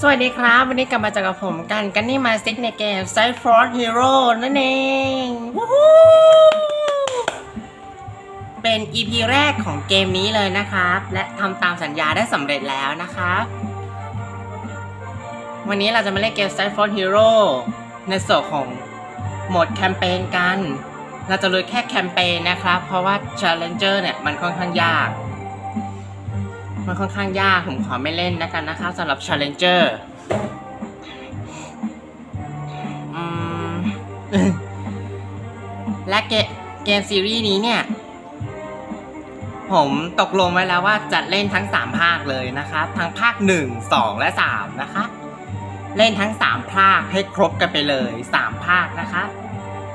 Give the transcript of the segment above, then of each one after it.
สวัสดีครับ วันนี้กลับมาเจอกับผมกันกันนี่มาซิกในเกม Side f o r c e Hero นั่นเองวู้ฮู้เป็น EP แรกของเกมนี้เลยนะครับ และทำตามสัญญาได้สำเร็จแล้วนะครับ วันนี้เราจะมาเล่นเกม Side f o r c e Hero ในส่วนของโหมดแคมเปญกัน เราจะลุยแค่แคมเปญนะครับ เพราะว่า Challenger เนี่ยมันค่อนข้างยาก มันค่อนข้างยาก ผมขอไม่เล่นนะกันนะครับสำหรับ Challenger อืมและเกเกมซีรีส์นี้เนี่ย ผมตกลงไว้แล้วว่าจะเล่นทั้ง 3 ภาคเลยนะครับทั้งภาค 1 2 และ 3 นะคะ เล่นทั้ง 3 ภาคให้ครบกันไปเลย 3 ภาคนะคะ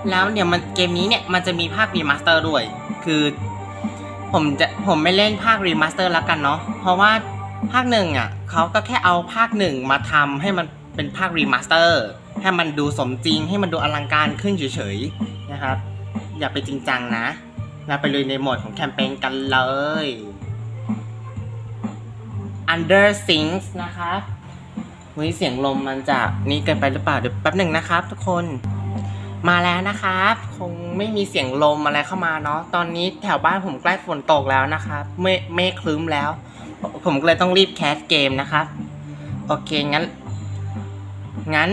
แล้วเนี่ยมันเกมนี้เนี่ยมันจะมีภาครีมาสเตอร์ด้วย คือ ผมจะผมไม่เล่นภาครีมาสเตอร์แล้วกันเนาะเพราะว่าภาคหนึ่งอะเขาก็แค่เอาภาคหนึ่งมาทำให้มันเป็นภาครีมาสเตอร์ให้มันดูสมจริง ให้มันดูอลังการขึ้นเฉยๆนะครับ อย่าไปจริงจังนะเราไปเลยในโหมดของแคมเปญกันเลย Under Things นะครับเฮ้ยเสียงลมมันจะนี่เกินไปหรือเปล่า เดี๋ยวแป๊บหนึ่งนะครับทุกคน มาแล้วนะครับ คงไม่มีเสียงลมอะไรเข้ามาเนาะตอนนี้แถวบ้านผมใกล้ฝนตกแล้วนะครับเมฆเมฆคลึ้มแล้ว ผมก็เลยต้องรีบแคสเกมนะครับ โอเค งั้น งั้น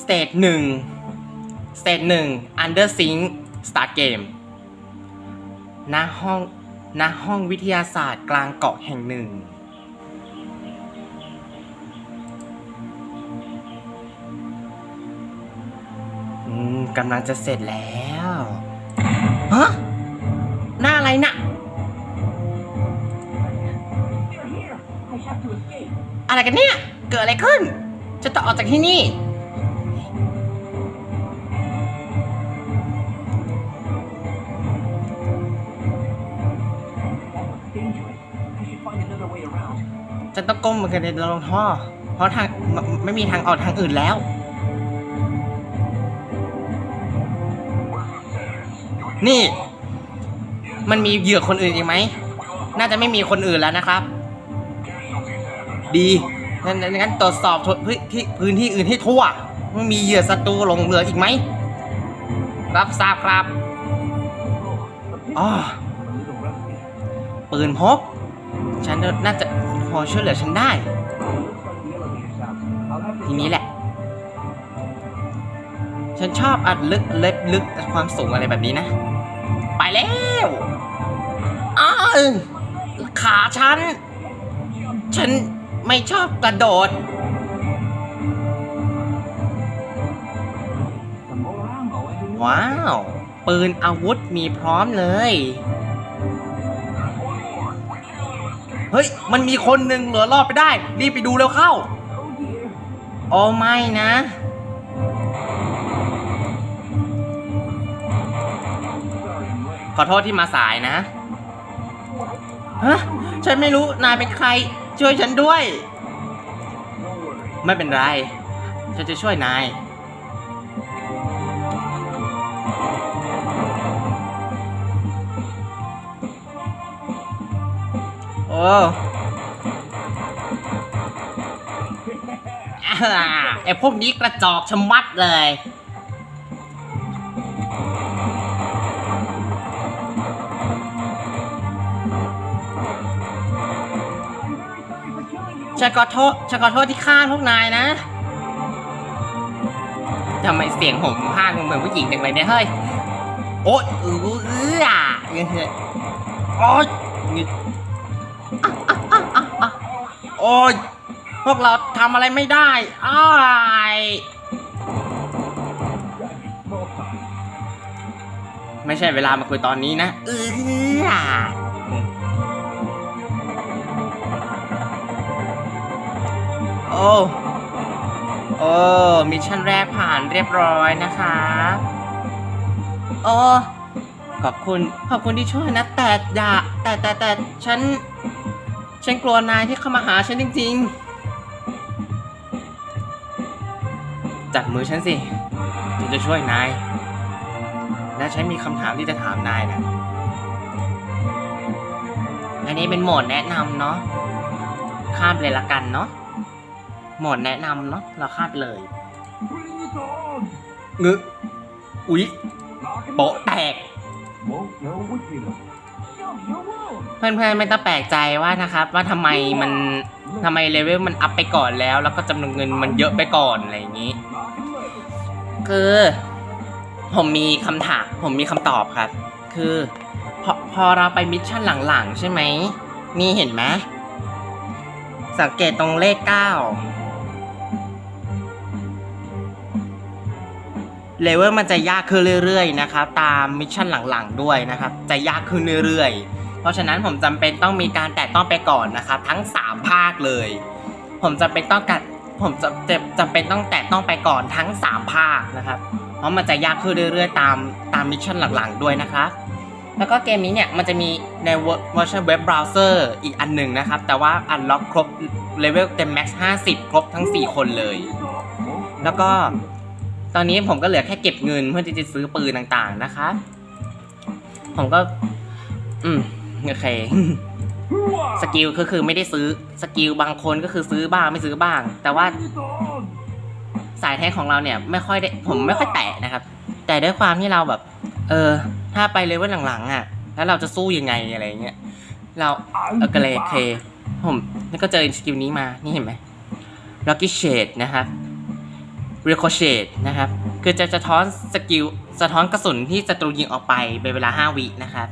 สเตจหนึ่งสเตจหนึ่ง under sink start game ณห้องณห้องวิทยาศาสตร์กลางเกาะแห่งหนึ่ง กำลังจะเสร็จแล้วฮะหน้าอะไรน่ะ อะไรกันเนี่ย เกิดอะไรขึ้น จะต้องออกจากที่นี่ จะต้องก้มเหมือนกันในลงท่อ เพราะทางไม่ไม่มีทางออกทางอื่นแล้ว นี่ มันมีเหยื่อคนอื่นอีกไหม น่าจะไม่มีคนอื่นแล้วนะครับ ดีงั้นงั้นตรวจสอบพื้นที่พื้นที่อื่นให้ทั่วว่ามีเหยื่อศัตรูหลงเหลืออีกไหม รับทราบครับอ๋อปืนพก ฉันน่าจะพอช่วยเหลือฉันได้ ทีนี้แหละ ฉันชอบอัดลึกเล็บลึกความสูงอะไรแบบนี้นะ ไปแล้วอ้าขาฉัน ฉันไม่ชอบกระโดดว้าว ปืนอาวุธมีพร้อมเลย เฮ้ย มันมีคนหนึ่งเหลือรอดไปได้ รีบไปดูเร็วเข้า โอ้ไม่นะ ขอโทษที่มาสายนะฮะฉันไม่รู้นายเป็นใคร ช่วยฉันด้วย ไม่เป็นไร ฉันจะช่วยนาย โอ้อ่าไอพวกนี้กระจอกชะมัดเลย ฉันขอโทษฉันขอโทษที่ฆ่าพวกนายนะทำไมเสียงผมพากเหมือนผู้หญิงจังเลยเนี่ยเฮ้ย โอ๊ยเออเอออะเงี้ยโอ๊ยงี้อะอะอะอะอะโอ๊ยพวกเราทำอะไรไม่ได้อ้ายไม่ใช่เวลามาคุยตอนนี้นะ เออ โอ้โอ้มิชชั่นแรกผ่านเรียบร้อยนะคะ โอ้ขอบคุณ ขอบคุณที่ช่วยนะ แต่อย่าแต่แต่แต่ฉัน ฉันกลัวนายที่เข้ามาหาฉันจริง ๆ จับมือฉันสิฉันจะช่วยนาย และฉันมีคำถามที่จะถามนายนะ อันนี้เป็นโหมดแนะนำเนาะ ข้ามเลยละกันเนาะ หมดแนะนำเนาะเราคาดเลย Bring it on! งึอุ๊ย Knock 'em โปะ out. แตก Won't know what hit 'em. Show your wound. เพื่อนๆไม่ต้องแปลกใจว่านะครับ ว่าทำไมมันทำไมเลเวลมันอัพไปก่อนแล้ว แล้วก็จำนวนเงินมันเยอะไปก่อนอะไรอย่างนี้ Knock 'em legs. คือ ผมมีคำถามผมมีคำตอบครับ คือพอพอเราไปมิชชั่นหลังๆ ใช่ไหมนี่เห็นไหมสังเกตตรงเลขเก้า เลเวลมันจะยากขึ้นเรื่อยๆนะครับตามมิชชั่นหลังๆด้วยนะครับจะยากขึ้นเรื่อยๆ เพราะฉะนั้นผมจำเป็นต้องมีการแตะต้องไปก่อนนะครับทั้ง 3 ภาคเลย ผมจำเป็นต้องกัดผมจะจะจำเป็นต้องแตะต้องไปก่อนทั้ง 3 ภาคนะครับ เพราะมันจะยากขึ้นเรื่อยๆ ตามตามมิชชั่นหลังๆด้วยนะครับแล้วก็เกมนี้เนี่ยมันจะมีในเวอร์ชันเว็บเบราว์เซอร์อีกอันหนึ่งนะครับ แต่ว่าอันล็อกครบเลเวลเต็มแม็กซ์50 ครบทั้ง 4 คนเลย แล้วก็ ตอนนี้ผมก็เหลือแค่เก็บเงินเพื่อที่จะซื้อปืนต่างๆนะคะ ผมก็ อืมโอเคสกิลก็คือไม่ได้ซื้อสกิลบางคนก็คือซื้อบ้างไม่ซื้อบ้าง แต่ว่าสายแทงของเราเนี่ย ไม่ค่อยได้ผมไม่ค่อยแตะนะครับ แต่ด้วยความที่เราแบบ เออ ถ้าไปเลเวลหลังๆอะ แล้วเราจะสู้ยังไงอะไรเงี้ยเราเออก็เลเค ผมแล้วก็เจอสกิลนี้มานี่เห็นไหม Lucky Shade นะครับ Ricochet นะครับ คือจะสะท้อนสกิลสะท้อนกระสุนที่ศัตรูยิงออกไปเป็นเวลา 5 วินะครับ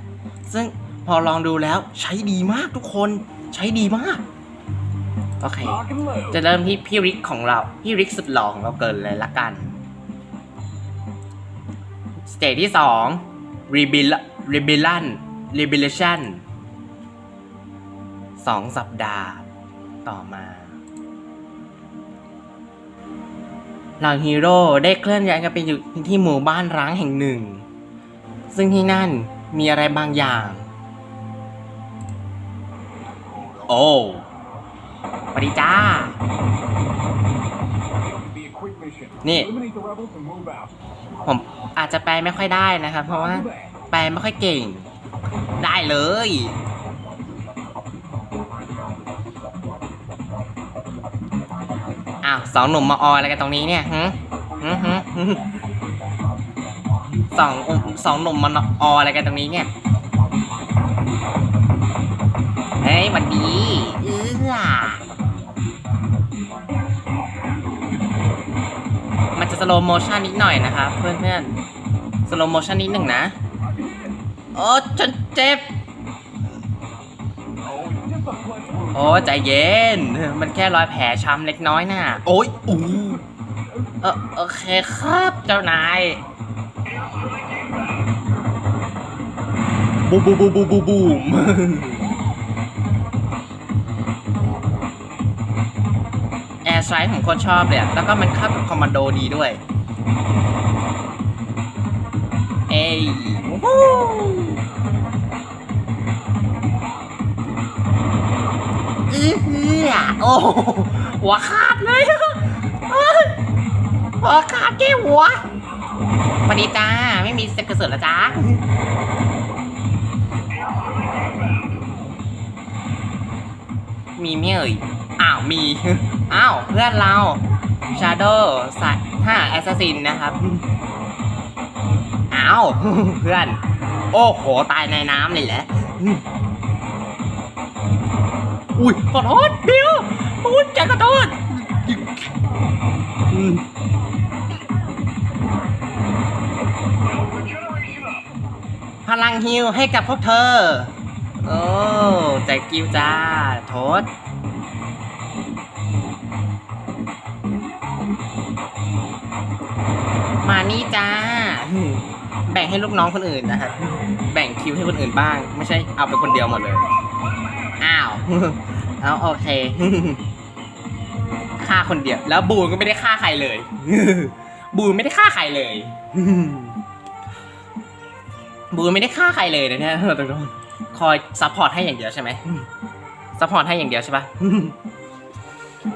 ซึ่งพอลองดูแล้วใช้ดีมากทุกคนใช้ดีมาก โอเค จะเริ่มที่พี่ริกของเรา พี่ริกสุดหล่อของเราเกินเลยละกัน สเตจที่สอง Rebill Rebellion Rebellion สองสัปดาห์ต่อมา เหล่าฮีโร่ได้เคลื่อนย้ายกันไปอยู่ที่หมู่บ้านร้างแห่งหนึ่ง ซึ่งที่นั่นมีอะไรบางอย่าง โอ้สวัสดีจ้า Be a quick mission. Nè. Eliminate the rebels and move out. ผมอาจจะแปลไม่ค่อยได้นะครับ เพราะว่าแปลไม่ค่อยเก่ง ได้เลย อ้าวสองหนุ่มมาอออะไรกันตรงนี้เนี่ยฮึฮึฮึสองสองหนุ่มมาอออะไรกันตรงนี้เนี่ย เฮ้ยหวันดีเอื้อมันจะสโลโมชันนิดหน่อยนะครับเพื่อนสโลโมชันนิดหนึ่งนะ โอ้ฉันเจ็บ อ้ใจเย็น มันแค่รอยแผลช้ำเล็กน้อยน่ะ โอ้ยอู้เออโอเคครับเจ้านายบูบูบูบูบูบูมแอร์สไตร์ผมโคตรชอบเลยอะแล้วก็มันเข้ากับคอมมานโดดีด้วย เอ้ย วู้อื้อหือโอ้หัวขาดเลยหัวขาดแก้หัวสวัสดีจ้า ไม่มีเซ็กกระสือแล้วจ้ามีไหมเอ่ย อ้าว มี อ้าว เพื่อนเรา Shadow สายห้าแอสซัสซินนะครับ อ้าว เพื่อน โอ้โห ตายในน้ำเลยแหละ อุ้ยขอโทษเดี๋ยวอุ้ยใจขอโทษอืมพลังฮิวให้กับพวกเธอ โอ้ใจกิวจ้า โทษ มานี่จ้า แบ่งให้ลูกน้องคนอื่นนะครับ แบ่งคิวให้คนอื่นบ้าง ไม่ใช่เอาไปคนเดียวหมดเลย เอาโอเคฆ่าคนเดียวแล้วบูนก็ไม่ได้ฆ่าใครเลย บูนไม่ได้ฆ่าใครเลยบูนไม่ได้ฆ่าใครเลยนะเนี่ยตรงๆคอยซัพพอร์ตให้อย่างเดียวใช่ไหมซัพพอร์ตให้อย่างเดียวใช่ปะ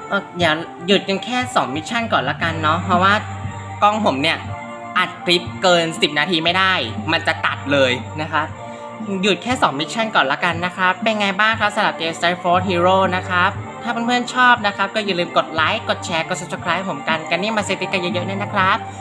เอออย่าหยุดกันแค่สองมิชชั่นก่อนละกันเนาะเพราะว่ากล้องผมเนี่ย อัดคลิปเกิน10นาทีไม่ได้ มันจะตัดเลยนะคะ หยุดแค่ 2 มิชชั่นก่อนละกันนะครับ เป็นไงบ้างครับสำหรับเกม Strike Force Hero นะครับ ถ้าเพื่อนๆชอบนะครับ ก็อย่าลืมกดไลค์ กดแชร์ กด subscribe ผมกัน กันนี่มาเซติกันเยอะๆเนี่ยนะครับ